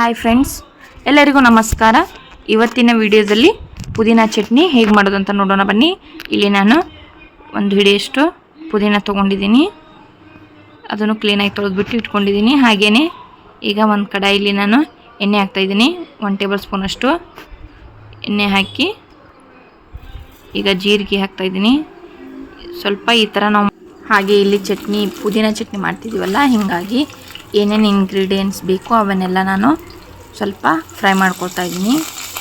Hi friends ಎಲ್ಲರಿಗೂ ನಮಸ್ಕಾರ. ಇವತ್ತಿನ ವಿಡಿಯೋದಲ್ಲಿ ಪುದೀನ ಚಟ್ನಿ ಹೇಗೆ ಮಾಡೋದು ಅಂತ ನೋಡೋಣ ಬನ್ನಿ. ಇಲ್ಲಿ ನಾನು ಒಂದು ಹಿಡಿಯಷ್ಟು ಪುದೀನ ತೊಗೊಂಡಿದ್ದೀನಿ. ಅದನ್ನು ಕ್ಲೀನಾಗಿ ತೊಳೆದ್ಬಿಟ್ಟು ಇಟ್ಕೊಂಡಿದ್ದೀನಿ. ಹಾಗೆಯೇ ಈಗ ಒಂದು ಕಡಾಯಿಲಿ ನಾನು ಎಣ್ಣೆ ಹಾಕ್ತಾಯಿದ್ದೀನಿ. ಒನ್ ಟೇಬಲ್ ಸ್ಪೂನಷ್ಟು ಎಣ್ಣೆ ಹಾಕಿ ಈಗ ಜೀರಿಗೆ ಹಾಕ್ತಾಯಿದ್ದೀನಿ. ಸ್ವಲ್ಪ ಈ ಥರ ನಾವು ಹಾಗೆ ಇಲ್ಲಿ ಚಟ್ನಿ, ಪುದೀನ ಚಟ್ನಿ ಮಾಡ್ತಿದ್ದೀವಲ್ಲ ಹೀಗಾಗಿ ಏನೇನು ಇಂಗ್ರೀಡಿಯೆಂಟ್ಸ್ ಬೇಕು ಅವನ್ನೆಲ್ಲ ನಾನು ಸ್ವಲ್ಪ ಫ್ರೈ ಮಾಡ್ಕೊಳ್ತಾ ಇದ್ದೀನಿ.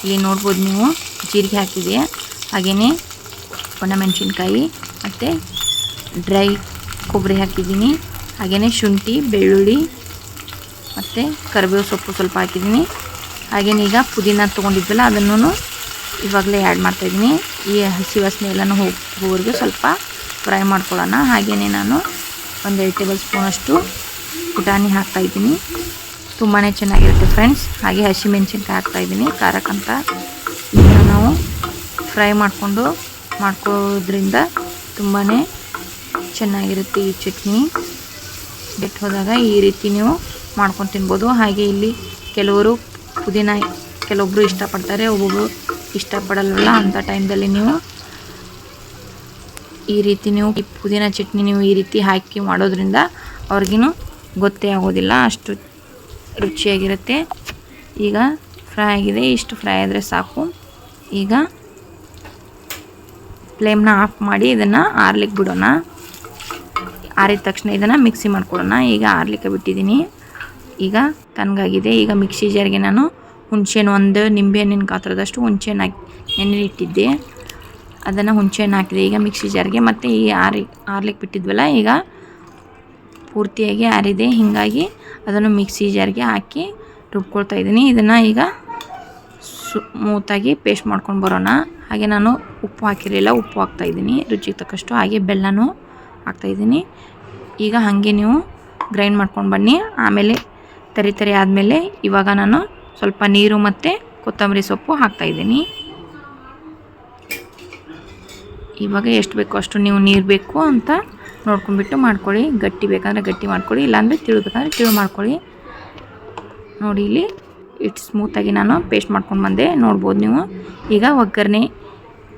ಇಲ್ಲಿ ನೋಡ್ಬೋದು ನೀವು ಜೀರಿಗೆ ಹಾಕಿದೆ. ಹಾಗೆಯೇ ಒಣಮೆಣಸಿನ್ಕಾಯಿ ಮತ್ತು ಡ್ರೈ ಕೊಬ್ಬರಿ ಹಾಕಿದ್ದೀನಿ. ಹಾಗೆಯೇ ಶುಂಠಿ, ಬೆಳ್ಳುಳ್ಳಿ ಮತ್ತು ಕರಿಬೇವು ಸೊಪ್ಪು ಸ್ವಲ್ಪ ಹಾಕಿದ್ದೀನಿ. ಹಾಗೆಯೇ ಈಗ ಪುದೀನ ತೊಗೊಂಡಿದ್ವಲ್ಲ ಅದನ್ನು ಇವಾಗಲೇ ಆ್ಯಡ್ ಮಾಡ್ತಾಯಿದ್ದೀನಿ ಈ ಹಸಿ ವಾಸನೆ ಎಲ್ಲನೂ ಹೋಗಿ ಹೋಗೋರಿಗೆ ಸ್ವಲ್ಪ ಫ್ರೈ ಮಾಡ್ಕೊಳ್ಳೋಣ. ಹಾಗೆಯೇ ನಾನು ಒಂದು ಎರಡು ಟೇಬಲ್ ಸ್ಪೂನಷ್ಟು ಪುಟಾಣಿ ಹಾಕ್ತಾಯಿದ್ದೀನಿ ತುಂಬಾ ಚೆನ್ನಾಗಿರುತ್ತೆ ಫ್ರೆಂಡ್ಸ್ ಹಾಗೆ ಹಸಿಮೆಣ್ಸಿನ್ಕಾಯಿ ಹಾಕ್ತಾಯಿದ್ದೀನಿ ಖಾರಕ್ಕಂತ ಇದನ್ನು ನಾವು ಫ್ರೈ ಮಾಡಿಕೊಂಡು ಮಾಡ್ಕೋದ್ರಿಂದ ತುಂಬಾ ಚೆನ್ನಾಗಿರುತ್ತೆ ಈ ಚಟ್ನಿ. ಬಿಟ್ಟು ಹೋದಾಗ ಈ ರೀತಿ ನೀವು ಮಾಡ್ಕೊಂಡು ತಿನ್ಬೋದು. ಹಾಗೆ ಇಲ್ಲಿ ಕೆಲವರು ಪುದೀನ ಕೆಲವೊಬ್ಬರು ಇಷ್ಟಪಡ್ತಾರೆ ಒಬ್ಬೊಬ್ಬರು ಇಷ್ಟಪಡಲ್ವಲ್ಲ ಅಂಥ ಟೈಮ್ದಲ್ಲಿ ನೀವು ಈ ರೀತಿ ನೀವು ಪುದೀನ ಚಟ್ನಿ ನೀವು ಈ ರೀತಿ ಹಾಕಿ ಮಾಡೋದ್ರಿಂದ ಅವ್ರಿಗೂ ಗೊತ್ತೇ ಆಗೋದಿಲ್ಲ, ಅಷ್ಟು ರುಚಿಯಾಗಿರುತ್ತೆ. ಈಗ ಫ್ರೈ ಆಗಿದೆ, ಇಷ್ಟು ಫ್ರೈ ಆದರೆ ಸಾಕು. ಈಗ ಫ್ಲೇಮ್ನ ಆಫ್ ಮಾಡಿ ಇದನ್ನು ಆರ್ಲಿಕ್ಕೆ ಬಿಡೋಣ. ಆರಿದ ತಕ್ಷಣ ಇದನ್ನು ಮಿಕ್ಸಿ ಮಾಡ್ಕೊಡೋಣ. ಈಗ ಆರ್ಲಿಕ್ಕೆ ಬಿಟ್ಟಿದ್ದೀನಿ. ಈಗ ತನಗಾಗಿದೆ. ಈಗ ಮಿಕ್ಸಿ ಜಾರಿಗೆ ನಾನು ಹುಣಸೆಹಣ್ಣು, ಒಂದು ನಿಂಬೆಹಣ್ಣಿನ ಗಾತ್ರದಷ್ಟು ಹುಣಸೆಹಣ್ಣು ಹಾಕಿ ಎಣ್ಣೆ ಇಟ್ಟಿದ್ದೆ. ಅದನ್ನು ಹುಣಸೆಹಣ್ಣು ಹಾಕಿದೆ. ಈಗ ಮಿಕ್ಸಿ ಜಾರಿಗೆ ಮತ್ತು ಈ ಆರಿ ಆರ್ಲಿಕ್ಕೆ ಬಿಟ್ಟಿದ್ವಲ್ಲ, ಈಗ ಪೂರ್ತಿಯಾಗಿ ಆರಿದೆ. ಹೀಗಾಗಿ ಅದನ್ನು ಮಿಕ್ಸಿ ಜಾರ್ಗೆ ಹಾಕಿ ರುಬ್ಕೊಳ್ತಾ ಇದ್ದೀನಿ. ಇದನ್ನು ಈಗ ಸ್ಮೂತಾಗಿ ಪೇಸ್ಟ್ ಮಾಡ್ಕೊಂಡು ಬರೋಣ. ಹಾಗೆ ನಾನು ಉಪ್ಪು ಹಾಕಿರಲಿಲ್ಲ, ಉಪ್ಪು ಹಾಕ್ತಾಯಿದ್ದೀನಿ ರುಚಿಗೆ ತಕ್ಕಷ್ಟು. ಹಾಗೆ ಬೆಲ್ಲನೂ ಹಾಕ್ತಾಯಿದ್ದೀನಿ ಈಗ ಹಾಗೆ ನೀವು ಗ್ರೈಂಡ್ ಮಾಡ್ಕೊಂಡು ಬನ್ನಿ. ಆಮೇಲೆ ತರಿ ತರಿ ಆದಮೇಲೆ ಇವಾಗ ನಾನು ಸ್ವಲ್ಪ ನೀರು ಮತ್ತು ಕೊತ್ತಂಬರಿ ಸೊಪ್ಪು ಹಾಕ್ತಾಯಿದ್ದೀನಿ ಇವಾಗ ಎಷ್ಟು ಬೇಕೋ ಅಷ್ಟು ನೀವು ನೀರು ಬೇಕು ಅಂತ ನೋಡ್ಕೊಂಡ್ಬಿಟ್ಟು ಮಾಡ್ಕೊಳ್ಳಿ. ಗಟ್ಟಿ ಬೇಕಂದರೆ ಗಟ್ಟಿ ಮಾಡ್ಕೊಳ್ಳಿ, ಇಲ್ಲಾಂದರೆ ತಿಳು ಬೇಕಂದರೆ ತಿಳು ಮಾಡ್ಕೊಳ್ಳಿ. ನೋಡಿ ಇಲ್ಲಿ ಇಟ್ಟು ಸ್ಮೂತಾಗಿ ನಾನು ಪೇಸ್ಟ್ ಮಾಡ್ಕೊಂಡು ಬಂದೆ. ನೋಡ್ಬೋದು ನೀವು. ಈಗ ಒಗ್ಗರಣೆ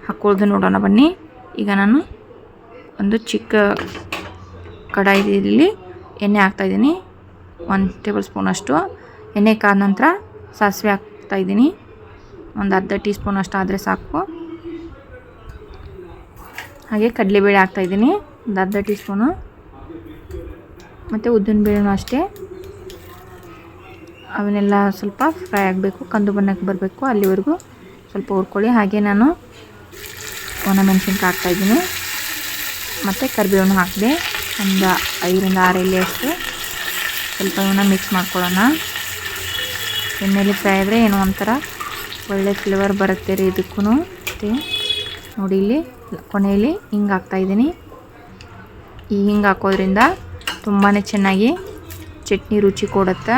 ಹಾಕ್ಕೊಳ್ಳೋದು ನೋಡೋಣ ಬನ್ನಿ. ಈಗ ನಾನು ಒಂದು ಚಿಕ್ಕ ಕಡಾಯಿಲಿ ಎಣ್ಣೆ ಹಾಕ್ತಾಯಿದ್ದೀನಿ ಒಂದು ಟೇಬಲ್ ಸ್ಪೂನಷ್ಟು ಎಣ್ಣೆ ಕಾದ ನಂತರ ಸಾಸಿವೆ ಹಾಕ್ತಾಯಿದ್ದೀನಿ ಒಂದು ಅರ್ಧ ಟೀ ಸ್ಪೂನ್ ಅಷ್ಟು ಆದರೆ ಸಾಕು. ಹಾಗೆ ಕಡಲೆಬೇಳೆ ಹಾಕ್ತಾಯಿದ್ದೀನಿ ಒಂದು ಅರ್ಧ ಟೀ ಸ್ಪೂನು ಮತ್ತು ಉದ್ದಿನಬೇಳೆನೂ ಅಷ್ಟೇ. ಅವನ್ನೆಲ್ಲ ಸ್ವಲ್ಪ ಫ್ರೈ ಆಗಬೇಕು, ಕಂದು ಬಣ್ಣಕ್ಕೆ ಬರಬೇಕು ಅಲ್ಲಿವರೆಗೂ. ಸ್ವಲ್ಪ ಹುರ್ಕೊಳ್ಳಿ. ಹಾಗೆ ನಾನು ಒಣಮೆಣ್ಸಿನ್ಕಾಯಿ ಹಾಕ್ತಾಯಿದ್ದೀನಿ ಮತ್ತು ಕರಿಬೇವನ್ನು ಹಾಕಿದೆ, ಒಂದು ಐದರಿಂದ ಆರು ಎಲೆ ಅಷ್ಟು. ಸ್ವಲ್ಪ ಇವನ್ನ ಮಿಕ್ಸ್ ಮಾಡ್ಕೊಳ್ಳೋಣ. ಎಣ್ಣೆಲಿ ಫ್ರೈ ಆದರೆ ಏನೋ ಒಂಥರ ಒಳ್ಳೆ ಫ್ಲೇವರ್ ಬರುತ್ತೆ ರೀ ಇದಕ್ಕೂ ನೋಡಿ ಇಲ್ಲಿ, ಕೊನೆಯಲ್ಲಿ ಹಿಂಗೆ ಹಾಕ್ತಾಯಿದ್ದೀನಿ ಈ ಹಿಂಗೆ ಹಾಕೋದ್ರಿಂದ ತುಂಬಾ ಚೆನ್ನಾಗಿ ಚಟ್ನಿ ರುಚಿ ಕೊಡುತ್ತೆ.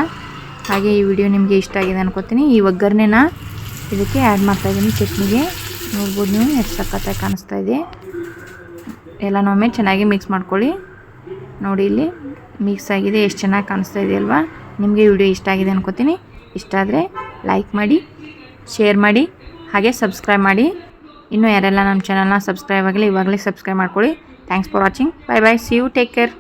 ಹಾಗೆ ಈ ವಿಡಿಯೋ ನಿಮಗೆ ಇಷ್ಟ ಆಗಿದೆ ಅನ್ಕೋತೀನಿ. ಈ ಒಗ್ಗರಣೆನ ಇದಕ್ಕೆ ಆ್ಯಡ್ ಮಾಡ್ತಾಯಿದ್ದೀನಿ ಚಟ್ನಿಗೆ ನೋಡ್ಬೋದು ನೀವು, ಎಷ್ಟು ಸಖತ್ತಾಗಿ ಕಾಣಿಸ್ತಾ ಇದೆ. ಎಲ್ಲನೊಮ್ಮೆ ಚೆನ್ನಾಗಿ ಮಿಕ್ಸ್ ಮಾಡ್ಕೊಳ್ಳಿ. ನೋಡಿ ಇಲ್ಲಿ ಮಿಕ್ಸ್ ಆಗಿದೆ, ಎಷ್ಟು ಚೆನ್ನಾಗಿ ಕಾಣಿಸ್ತಾ ಇದೆ ಅಲ್ವಾ? ನಿಮಗೆ ವಿಡಿಯೋ ಇಷ್ಟ ಆಗಿದೆ ಅನ್ಕೋತೀನಿ. ಇಷ್ಟ ಆದರೆ ಲೈಕ್ ಮಾಡಿ ಶೇರ್ ಮಾಡಿ, ಹಾಗೆ ಸಬ್ಸ್ಕ್ರೈಬ್ ಮಾಡಿ. ಇನ್ನೂ ಯಾರೆಲ್ಲ ನಮ್ಮ ಚಾನಲ್ನ ಸಬ್ಸ್ಕ್ರೈಬ್ ಆಗಲಿ ಇವಾಗಲೇ ಸಬ್ಸ್ಕ್ರೈಬ್ ಮಾಡ್ಕೊಳ್ಳಿ. Thanks for watching. Bye bye. See you. Take care.